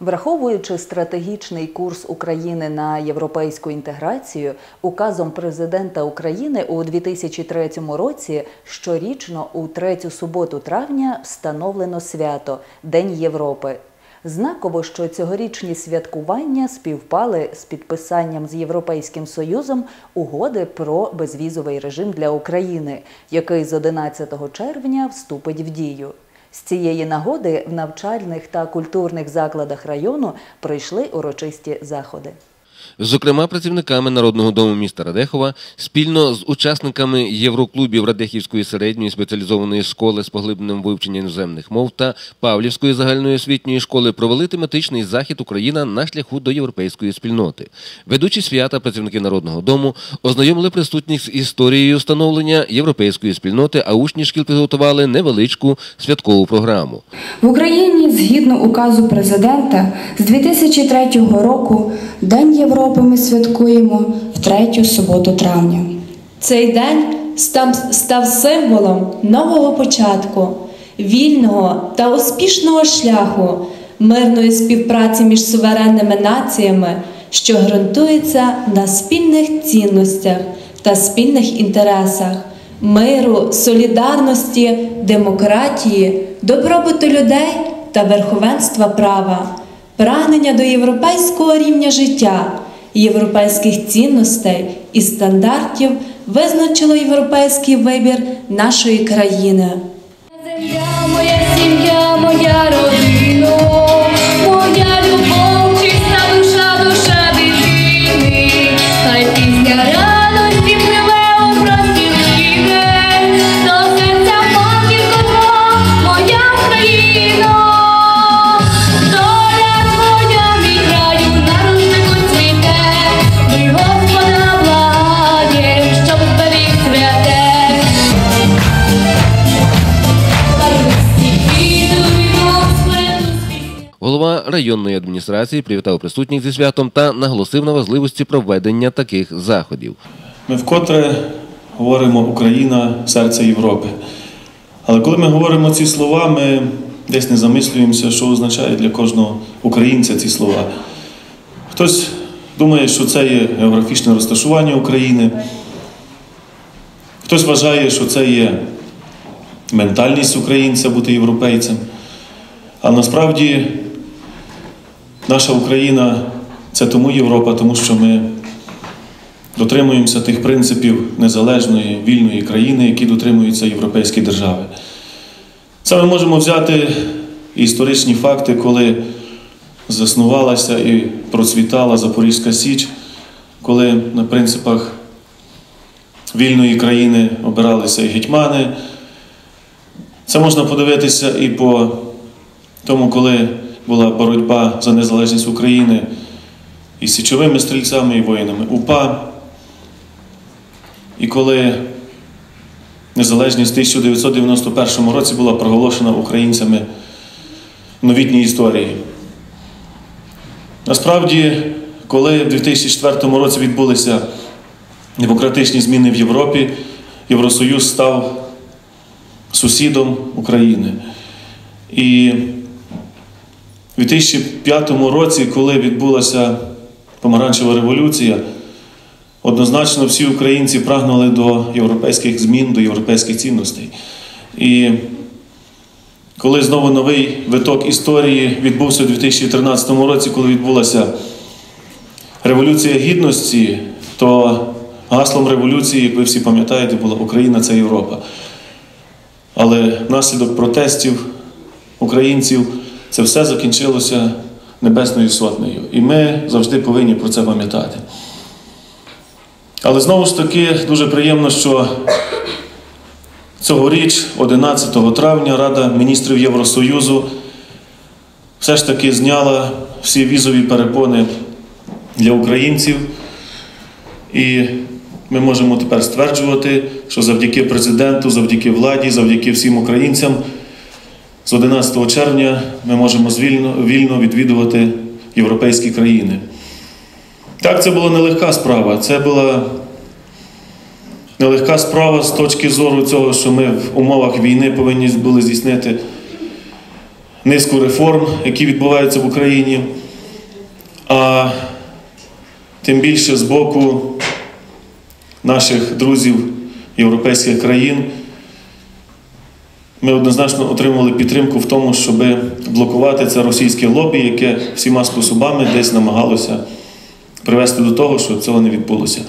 Враховуючи стратегічний курс України на європейську інтеграцію, указом президента України у 2003 році щорічно у третю суботу травня встановлено свято День Європи. Знаково, що цьогорічні святкування співпали з підписанням з Європейським Союзом угоди про безвізовий режим для України, який з 11 червня вступить в дію. З цієї нагоди в навчальних та культурних закладах району пройшли урочисті заходи. Зокрема, працівниками Народного дому міста Радехова спільно з учасниками Євроклубів Радехівської середньої спеціалізованої школи з поглибленим вивченням іноземних мов та Павлівської загальної освітньої школи провели тематичний захід Україна на шляху до європейської спільноти. Ведучі свята працівники Народного дому ознайомили присутніх з історією становлення європейської спільноти, а учні шкіл підготували невеличку святкову програму. В Україні згідно указу президента з 2003 року День Європи ми святкуємо в третю суботу травня. Цей день став, символом нового початку, вільного та успішного шляху мирної співпраці між суверенними націями, що ґрунтується на спільних цінностях та спільних інтересах, миру, солідарності, демократії, добробуту людей та верховенства права, прагнення до європейського рівня життя європейських цінностей і стандартів визначило європейський вибір нашої країни. Земля, моя сім'я, моя родина, районної адміністрації привітав присутніх зі святом та наголосив на важливості проведення таких заходів. Ми вкотре говоримо Україна серце Європи. Але коли ми говоримо ці слова, ми десь не замислюємося, що означає для кожного українця ці слова. Хтось думає, що це є географічне розташування України, хтось вважає, що це є ментальність українця бути європейцем. А насправді наша Україна це тому Європа, тому що ми дотримуємося тих принципів незалежної вільної країни, які дотримуються європейські держави. Це ми можемо взяти історичні факти, коли заснувалася і процвітала Запорізька Січ, коли на принципах вільної країни обиралися і гетьмани. Це можна подивитися і по тому, коли була боротьба за незалежність України і січовими стрільцями, і воїнами УПА. І коли незалежність в 1991 році була проголошена українцями в новітній історії. Насправді, коли в 2004 році відбулися демократичні зміни в Європі, Євросоюз став сусідом України. І у 2005 році, коли відбулася помаранчева революція, однозначно всі українці прагнули до європейських змін, до європейських цінностей. І коли знову новий виток історії відбувся у 2013 році, коли відбулася Революція Гідності, то гаслом революції, як ви всі пам'ятаєте, була Україна це Європа. Але внаслідок протестів українців це все закінчилося Небесною Сотнею. І ми завжди повинні про це пам'ятати. Але знову ж таки дуже приємно, що цьогоріч, 11 травня, Рада міністрів Євросоюзу все ж таки зняла всі візові перепони для українців. І ми можемо тепер стверджувати, що завдяки президенту, завдяки владі, завдяки всім українцям з 11 червня ми можемо звільно, вільно відвідувати європейські країни. Так, це була нелегка справа. Це була нелегка справа з точки зору цього, що ми в умовах війни повинні були здійснити низку реформ, які відбуваються в Україні. А тим більше з боку наших друзів європейських країн ми однозначно отримували підтримку в тому, щоб блокувати це російське лобі, яке всіма способами десь намагалося привести до того, що цього не відбулося.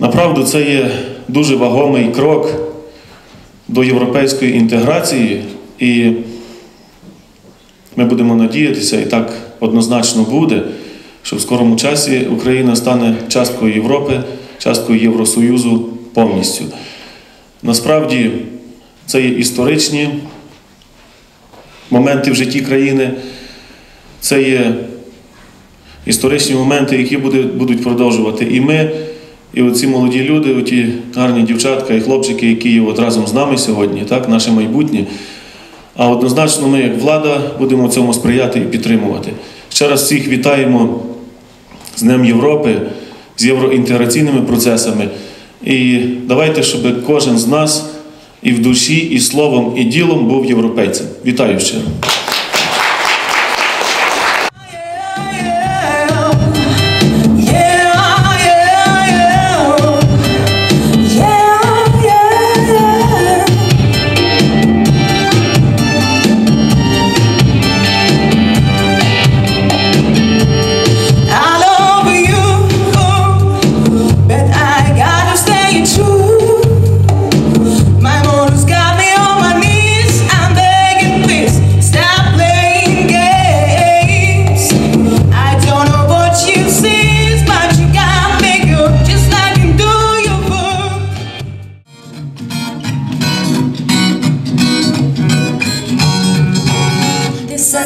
Направду, це є дуже вагомий крок до європейської інтеграції, і ми будемо надіятися, і так однозначно буде, що в скорому часі Україна стане часткою Європи, часткою Євросоюзу повністю. Насправді, це є історичні моменти в житті країни, це є історичні моменти, які будуть продовжувати і ми, і оці молоді люди, оті гарні дівчатка і хлопчики, які є от разом з нами сьогодні, так, наше майбутнє. А однозначно ми, як влада, будемо цьому сприяти і підтримувати. Ще раз всіх вітаємо з Днем Європи, з євроінтеграційними процесами. І давайте, щоб кожен з нас і в душі, і словом, і ділом був європейцем. Вітаю щиро.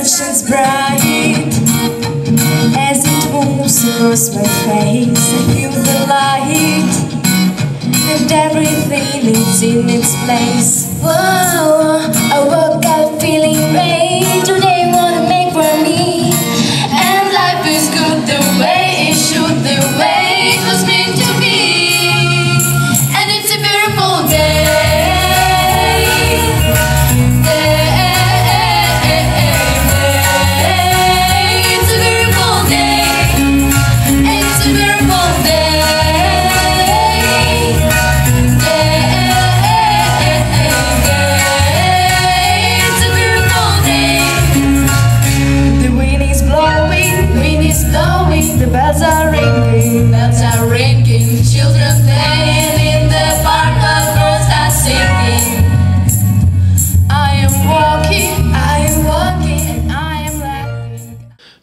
Shines bright as it moves across my face. I feel the light and everything is in its place. Whoa,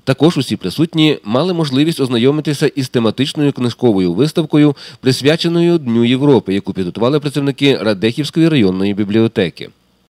Також усі присутні мали можливість ознайомитися із тематичною книжковою виставкою, присвяченою Дню Європи, яку підготували працівники Радехівської районної бібліотеки.